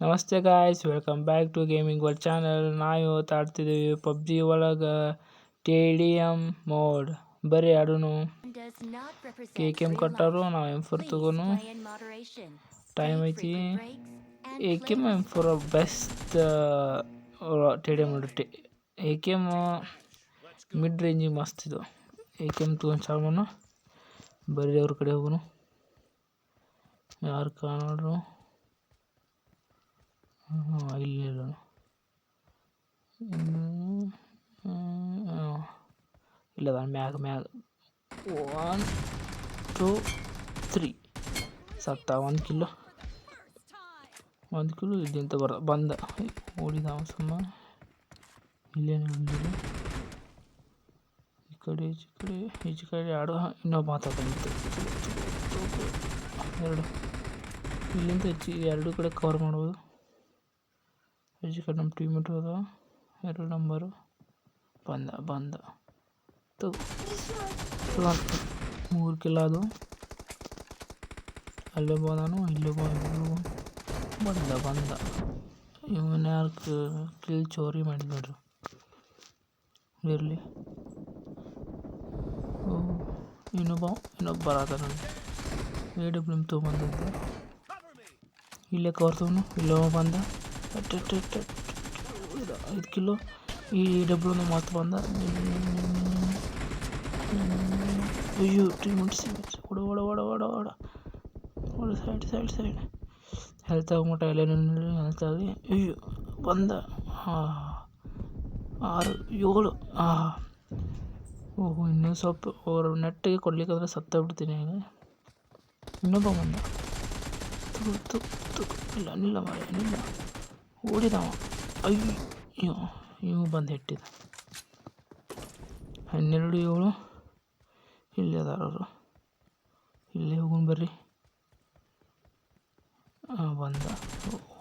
ನಮಸ್ತೆ guys welcome back to gaming world channel ನಾವು ಇವತ್ತು ಆಡ್ತಿದ್ದೀವಿ ಪಬ್ಜಿ ಒಳಗೆ ಟೇಡಿಯಂ ಮೋಡ್ ಬರೀ ಆಡೋನು. ಕೆ ಕೆ ಎಂ ಕೊಟ್ಟರು, ನಾವು ಎಂ ಫೋರ್ ತಗೋನು. ಟೈಮ್ ಐತಿ. A K M M four best ಟೇಡಿಯಮ್ mode A K M mid ರೇಂಜಿಗೆ ಮಸ್ತ್ ಇದು. ಎ ಕೆ ಎಂ ತೊಗೊಂಡು ಚಾಲು ಬರೀ ಅವ್ರ ಕಡೆ ಹೋಗೋನು ಯಾರು ಕಾಣೋರು? ಇಲ್ಲ ಇಲ್ಲದ ಮ್ಯಾಗ ಮ್ಯಾಗ ಒನ್ ಟೂ ತ್ರೀ ಸತ್ತ ಒಂದು ಕಿಲೋ ಒಂದು ಕಿಲೋ ಇಲ್ಲಿಂತ ಬರ ಬಂದ ಓಡಿದ ಸುಮ್ಮ ಇಲ್ಲೇನು ಬಂದಿಲ್ಲ ಈ ಕಡೆ ಈಚೆ ಕಡೆ ಈಚೆ ಕಡೆ ಆಡೋ ಇನ್ನೊಬ್ಬ ಮಾತಾಡ್ತಾನೆ ಎರಡು ಇಲ್ಲಿಂದ ಹೆಚ್ಚಿಗೆ ಎರಡು ಕಡೆ ಕವರ್ ಮಾಡ್ಬೋದು ಹೆಚ್ಚು ಕಡೆ ನಮ್ಮ ಟೀಮ್ ಅದಾವ ಎರಡು ನಂಬರು ಬಂದ ಬಂದ ಮೂರು ಕಿಲ ಅದು ಅಲ್ಲೇ ಬಂದನು ಇಲ್ಲೇ ಬಂದ ಬಂದ ಇವನ್ ಯಾರು ಕಿಲ್ ಚೋರಿ ಮಾಡಿದ್ ನೋಡ್ರಿ ಇರಲಿ ಇನ್ನೊಬ್ಬ ಇನ್ನೊಬ್ಬ ಬರತ್ತ ಎ ಡಬ್ಲ್ಯೂ ಎಂ ತೊಗೊಂಬಂದಿದ್ದೆ ಇಲ್ಲೇ ಕವರ್ ತೊಗೊಂಡು ಇಲ್ಲೋ ಬಂದ ಐದು ಕಿಲೋ ಈ ಡಬ್ಲ್ಯೂನು ಮತ್ತೆ ಬಂದ ಅಯ್ಯೋ ತ್ರೀ ಮಿನಿಟ್ಸ್ ಓಡ ಓಡ ಓಡ ಓಡ ಓಡ ಓಡ ಸೈಡ್ ಸೈಡ್ ಸೈಡ್ ಹೆಲ್ತ್ ಆಗ್ಬಿಟ್ಟ ಎಲ್ಲ ಹೆಲ್ತ್ ಆಗಿ ಅಯ್ಯೋ ಬಂದ ಹಾಂ ಆರು ಏಳು ಹಾಂ ಓಹೋ ಇನ್ನೂ ಸ್ವಲ್ಪ ಅವ್ರ ನೆಟ್ಟಿಗೆ ಕೊಡ್ಲಿಕ್ಕಾದ್ರೆ ಸತ್ತ ಬಿಡ್ತೀನಿ ಈಗ ಇನ್ನೊಬ್ಬ ಬಂದ ಇಲ್ಲ ನಿಲ್ಲ ಮರ ನಿಲ್ಲ ಓಡಿದವ ಅಯ್ಯೋ ಇವು ಬಂದು ಹೆಟ್ಟಿದ. ಹನ್ನೆರಡು, ಏಳು, ಇಲ್ಲೇ ಅದಾರವರು. ಇಲ್ಲೇ ಹೋಗೋಣ ಬರ್ರಿ. ಹಾಂ ಬಂದ.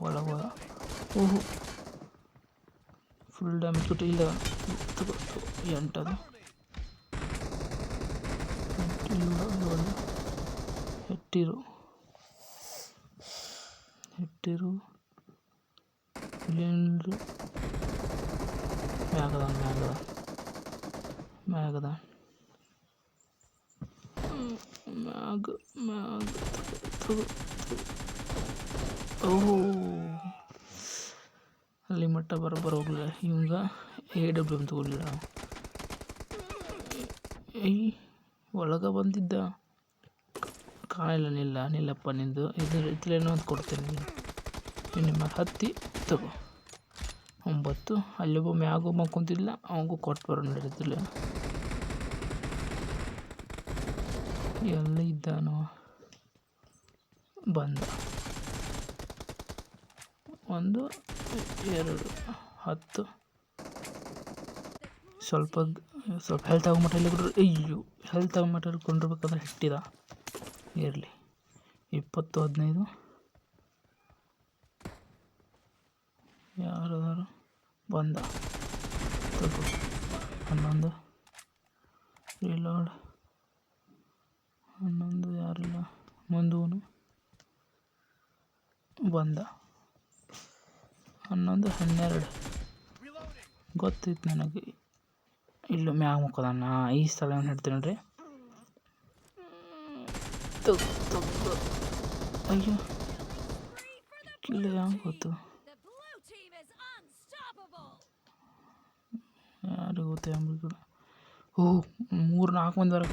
ಒಳಗೆ ಹೋದ ಓಹೋ. ಫುಲ್ ಡ್ಯಾಮೇಜ್ ಕೊಟ್ಟು ಇಲ್ಲ. ಎಂಟದು. ಹೆಟ್ಟಿರು. ಹೆಟ್ಟಿರು. ಇಲ್ಲೇನ್ರಿ ಮ್ಯಾಗದ ಮ್ಯಾಗದ ಮ್ಯಾಗದ ಮ್ಯಾಗ ಮ್ಯಾಗ ಓಹೋ ಅಲ್ಲಿ ಮಟ್ಟ ಬರೋಬ್ಬರ ಹೋಗ್ಲಿಲ್ಲ ಇವಂಗ ಎ ಡಬ್ಲ್ಯೂ ಎಂ ತಗೊಳ್ಳಿಲ್ಲ ಏಯ್ ಒಳಗೆ ಬಂದಿದ್ದ ಕಾಣಿಲ್ಲ ನಿಲ್ಲ ನಿಲ್ಲಪ್ಪ ನಿಂದು ಇದ್ರ ಇದ್ರೇನೋ ಅಂತ ಕೊಡ್ತೇನೆ ನಿಮ್ಮ ಹತ್ತಿ, ತಗೋ. ಒಂಬತ್ತು ಅಲ್ಲಿಗೊಬ್ಬ ಮ್ಯಾಗೂ ಮಕ್ಕೊಂತಿದ್ಲ ಅವಂಗೂ ಕೊಟ್ಟು ಬರೋ ನಡೀತಿಲ್ಲ. ಎಲ್ಲ ಇದ್ದಾನೋ. ಬಂದ. ಒಂದು, ಎರಡು, ಹತ್ತು. ಸ್ವಲ್ಪ ಸ್ವಲ್ಪ ಹೆಲ್ತ್ ಆಗೋ ಇಲ್ಲಿ ಕೊಡ್ರಿ ಅಯ್ಯೋ ಹೆಲ್ತ್ ಆಗೋ ಮಟ್ಟ ಕೊಂಡಿರ್ಬೇಕಾದ್ರೆ ಹಿಟ್ಟಿದ. ಇರಲಿ. ಇಪ್ಪತ್ತು, ಹದಿನೈದು. ಬಂದ. ತಗೋ. ಹನ್ನೊಂದು. ರೀಲೋಡ್ ಹನ್ನೊಂದು ಯಾರಿಲ್ಲ. ಮುಂದೂನು. ಬಂದ. ಹನ್ನೊಂದು, ಹನ್ನೆರಡು. ಗೊತ್ತಿತ್ತು ನನಗೆ. ಇಲ್ಲೂ ಮ್ಯಾಗ ಮುಕ್ಕದಣ್ಣ. ಈ ಸ್ಥಳ ಹೇಳ್ತೀನಿ ನೋಡ್ರಿ. ಅಯ್ಯೋ. ಇಲ್ಲ ಹೆಂಗೆ ಗೊತ್ತು ಯಾರು ಗೊತ್ತೆ ಅಂಬಿ ಓ, ಮೂರು, ನಾಲ್ಕು ಮಂದಿ ಬರಕ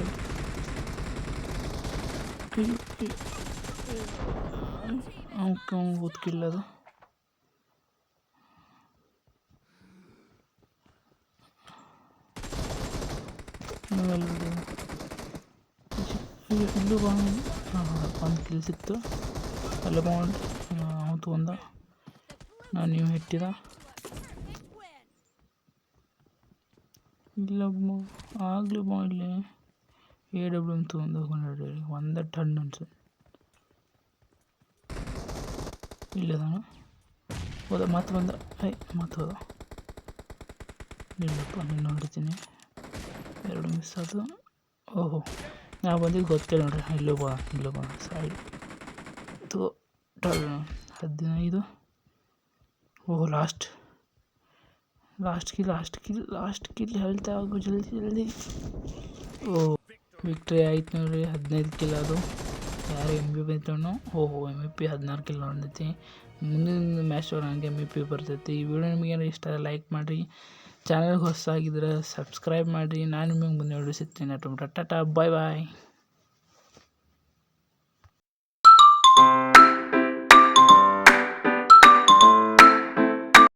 ಗೊತ್ತಿಲ್ಲ ಅದು. ಇಲ್ಲೂ ಬಾ ಒಂದು ಕಿಲ್ ಸಿಕ್ತು. ಅಲ್ಲ ಬಾಂಡ್ ಅವನು ತೊಗೊಂಡ ನಾನು ನೀವು ಹಿಟ್ಟಿದ. ಇಲ್ಲ ಆಗಲಿ ಇಲ್ಲಿ ಎ ಡಬ್ಲ್ಯೂ ತೊಗೊಂಡು ಹೋಗೋಣ ಒಂದೇ ಟನ್ ಅನ್ಸು. ಇಲ್ಲದಾನ ಹೋದ ಮತ್ತೆ ಬಂದ. ಐ ಮತ್ತೆ ಹೋದ. ಇಲ್ಲಪ್ಪ, ನೀನು ನೋಡ್ತೀನಿ ಎರಡು ಮಿಸ್ ಆಯ್ತು ಓಹೋ ನಾ ಬಂದಿದ್ದು ಗೊತ್ತಿಲ್ಲ ನೋಡ್ರಿ. ಇಲ್ಲೋ ಬಾ ಇಲ್ಲೋ ಬಾ. ಸೈಡ್ ತೋ ಹದಿನೈದು. ಓಹ್ last last kill last kill last kill ಹೇಳ್ತಾ ಆಗು ಜಲ್ದಿ ಜಲ್ದಿ ಓ ವಿಕ್ಟ್ರಿ ಆಯ್ತು ನೋಡ್ರಿ ಹದಿನೈದು ಕಿಲ್ ಅದು ಯಾರು ಎಂ ಬಿ ಬಂತಣ್ಣು ಓಹೋ ಎಂ ಇ ಪಿ ಹದಿನಾರು ಕಿಲ್ ಹೊಂದೈತಿ ಮುಂದಿನ ಮ್ಯಾಚ್ ಹಂಗೆ ಎಂ ಇ ಪಿ ಬರ್ತೈತಿ ಈ ವಿಡಿಯೋ ನಿಮಗೆ ಏನಾರು ಇಷ್ಟ ಲೈಕ್ ಮಾಡಿರಿ ಚಾನಲ್ಗೆ ಹೊಸಾಗಿದ್ರೆ ಸಬ್ಸ್ಕ್ರೈಬ್ ಮಾಡಿರಿ ನಾನು ನಿಮಗೆ ಮುಂದೆ ವಿಡಿಯೋ ಸಿಗ್ತೀನಿ ಟೊಮಟೊ ಟಾಟಾ ಬಾಯ್ ಬಾಯ್